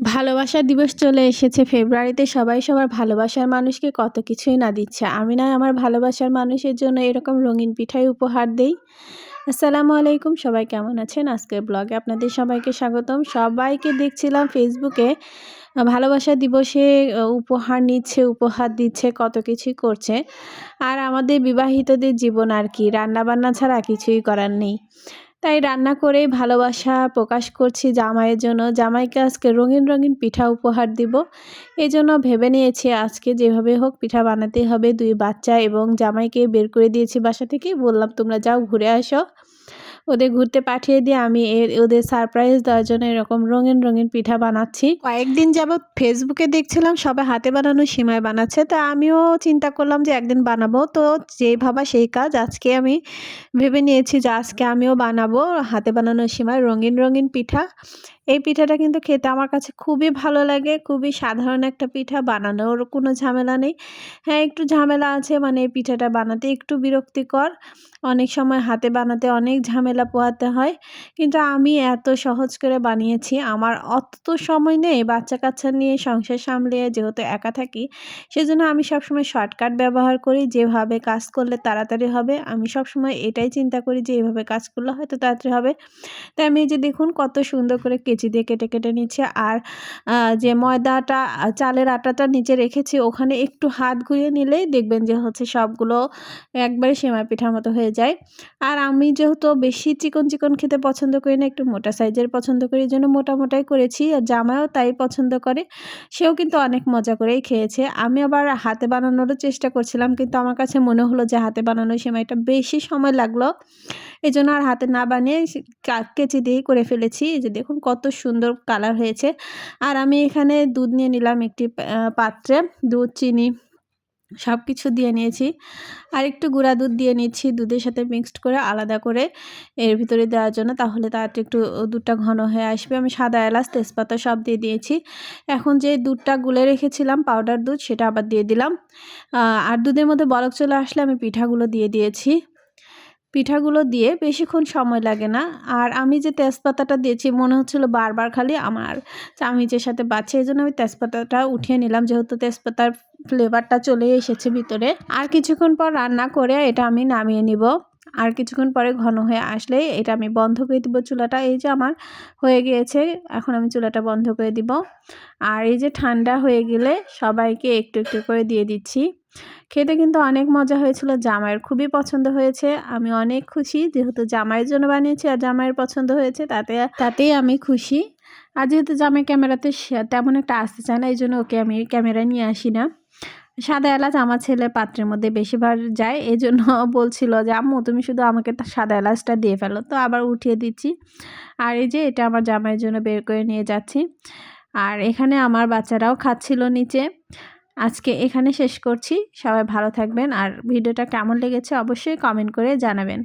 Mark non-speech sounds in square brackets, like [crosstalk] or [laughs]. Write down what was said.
ভালোবাসা দিবস চলে এসেছে ফেব্রুয়ারিতে। সবাই সবার ভালোবাসার মানুষকে কত কিছুই না দিচ্ছে। আমি না আমার ভালোবাসার মানুষের জন্য এরকম রঙিন পিঠাই উপহার দেই। আসসালামু আলাইকুম, সবাই কেমন আছেন? আজকের ব্লগে আপনাদের সবাইকে স্বাগতম। সবাইকে দেখছিলাম ফেসবুকে ভালোবাসা দিবসে উপহার নিচ্ছে, উপহার দিচ্ছে, কত কিছুই করছে। আর আমাদের বিবাহিতদের জীবন আর কি, রান্নাবান্না ছাড়া কিছুই করার নেই। তাই রান্না করেই ভালোবাসা প্রকাশ করছি জামাইয়ের জন্য। জামাইকে আজকে রঙিন রঙিন পিঠা উপহার দিব। এই জন্য ভেবে নিয়েছি আজকে যেভাবে হোক পিঠা বানাতে হবে। দুই বাচ্চা এবং জামাইকে বের করে দিয়েছি বাসা থেকে। বললাম, তোমরা যাও ঘুরে আসো। ওদের ঘুরতে পাঠিয়ে দিয়ে আমি ওদের সারপ্রাইজ দেওয়ার জন্য এরকম রঙিন রঙিন পিঠা বানাচ্ছি। কয়েকদিন যাবৎ ফেসবুকে দেখছিলাম সবাই হাতে বানানো সীমায় বানাচ্ছে। তা আমিও চিন্তা করলাম যে একদিন বানাবো। তো যেই ভাবা সেই কাজ আজকে আমি ভেবে নিয়েছি যে আজকে আমিও বানাবো হাতে বানানো সীমায় রঙিন রঙিন পিঠা। এই পিঠাটা কিন্তু খেতে আমার কাছে খুবই ভালো লাগে। খুবই সাধারণ একটা পিঠা, বানানোর কোনো ঝামেলা নেই। হ্যাঁ একটু ঝামেলা আছে মানে এই পিঠাটা বানাতে একটু বিরক্তিকর। অনেক সময় হাতে বানাতে অনেক ঝামেলা পোহাতে হয়। কিন্তু আমি এত সহজ করে বানিয়েছি। আমার অত সময় নেই বাচ্চা কাচ্চা নিয়ে সংসার সামলিয়ে যেহেতু একা থাকি, সেজন্য আমি সবসময় শর্টকাট ব্যবহার করি। যেভাবে কাজ করলে তাড়াতাড়ি হবে। আমি সবসময় এটাই চিন্তা করি যে এইভাবে কাজ করলে হয়তো তাড়াতাড়ি হবে। তাই আমি যে দেখুন কত সুন্দর করে কেচি দিয়ে কেটে কেটে নিচ্ছে। আর যে ময়দাটা, চালের আটাটা নিচে রেখেছি, ওখানে একটু হাত ঘুরিয়ে নিলেই দেখবেন যে হচ্ছে সবগুলো একবারে সেমাই পিঠার মতো হয়ে যায়। আর আমি যেহেতু বেশি চিকন চিকন খেতে পছন্দ করি না, একটু মোটা সাইজের পছন্দ করি জন্য মোটা, মোটাই করেছি। আর জামাইও তাই পছন্দ করে, সেও কিন্তু অনেক মজা করেই খেয়েছে। আমি আবার হাতে বানানোরও চেষ্টা করছিলাম, কিন্তু আমার কাছে মনে হলো যে হাতে বানানো সেমাইটা বেশি সময় লাগল। এই জন্য আর হাতে না বানিয়ে কেচি দিয়েই করে ফেলেছি। এই যে দেখুন কত সুন্দর কালার হয়েছে। আর আমি এখানে দুধ নিয়ে নিলাম একটি পাত্রে। দুধ, চিনি সব কিছু দিয়ে নিয়েছি। আর একটু গুঁড়া দুধ দিয়ে নিচ্ছি দুধের সাথে মিক্সড করে আলাদা করে এর ভিতরে দেওয়ার জন্য। তাহলে তাড়াতাড়ি একটু দুধটা ঘন হয়ে আসবে। আমি সাদা এলাচ, তেজপাতা সব দিয়ে দিয়েছি। এখন যে দুধটা গুলে রেখেছিলাম, পাউডার দুধ, সেটা আবার দিয়ে দিলাম। আর দুধের মধ্যে বলক চলে আসলে আমি পিঠাগুলো দিয়ে দিয়েছি। পিঠাগুলো দিয়ে বেশিক্ষণ সময় লাগে না। আর আমি যে তেজপাতাটা দিয়েছি, মনে হচ্ছিল বারবার খালি আমার চামিচের সাথে বাচ্ছে এই জন্য আমি তেজপাতাটা উঠিয়ে নিলাম, যেহেতু তেজপাতার ফ্লেভারটা চলে এসেছে ভিতরে। আর কিছুক্ষণ পর রান্না করে এটা আমি নামিয়ে নিব। আর কিছুক্ষণ পরে ঘন হয়ে আসলে এটা আমি বন্ধ করে দিব চুলাটা। এই যে আমার হয়ে গিয়েছে, এখন আমি চুলাটা বন্ধ করে দিব। আর এই যে ঠান্ডা হয়ে গেলে সবাইকে একটু একটু করে দিয়ে দিচ্ছি। খেতে কিন্তু অনেক মজা হয়েছিল, জামাইয়ের খুবই পছন্দ হয়েছে। আমি অনেক খুশি, যেহেতু জামাইয়ের জন্য বানিয়েছি আর জামাইয়ের পছন্দ হয়েছে, তাতে, তাতেই আমি খুশি। আর যেহেতু জামাই ক্যামেরাতে তেমন একটা আসতে চায় না, এই জন্য ওকে আমি ক্যামেরা নিয়ে আসি না। সাদা এলাচ আমার ছেলে পাত্রের মধ্যে বেশিবার যায়, এই জন্য [laughs] বলছিল যে, আম্মু, তুমি শুধু আমাকে সাদা এলাচটা দিয়ে ফেলো। তো আবার উঠিয়ে দিচ্ছি। আর এই যে, এটা আমার জামাইয়ের জন্য বের করে নিয়ে যাচ্ছি। আর এখানে আমার বাচ্চারাও খাচ্ছিল নিচে। আজকে এখানে শেষ করছি। সবাই ভালো থাকবেন। আর ভিডিওটা কেমন লেগেছে অবশ্যই কমেন্ট করে জানাবেন।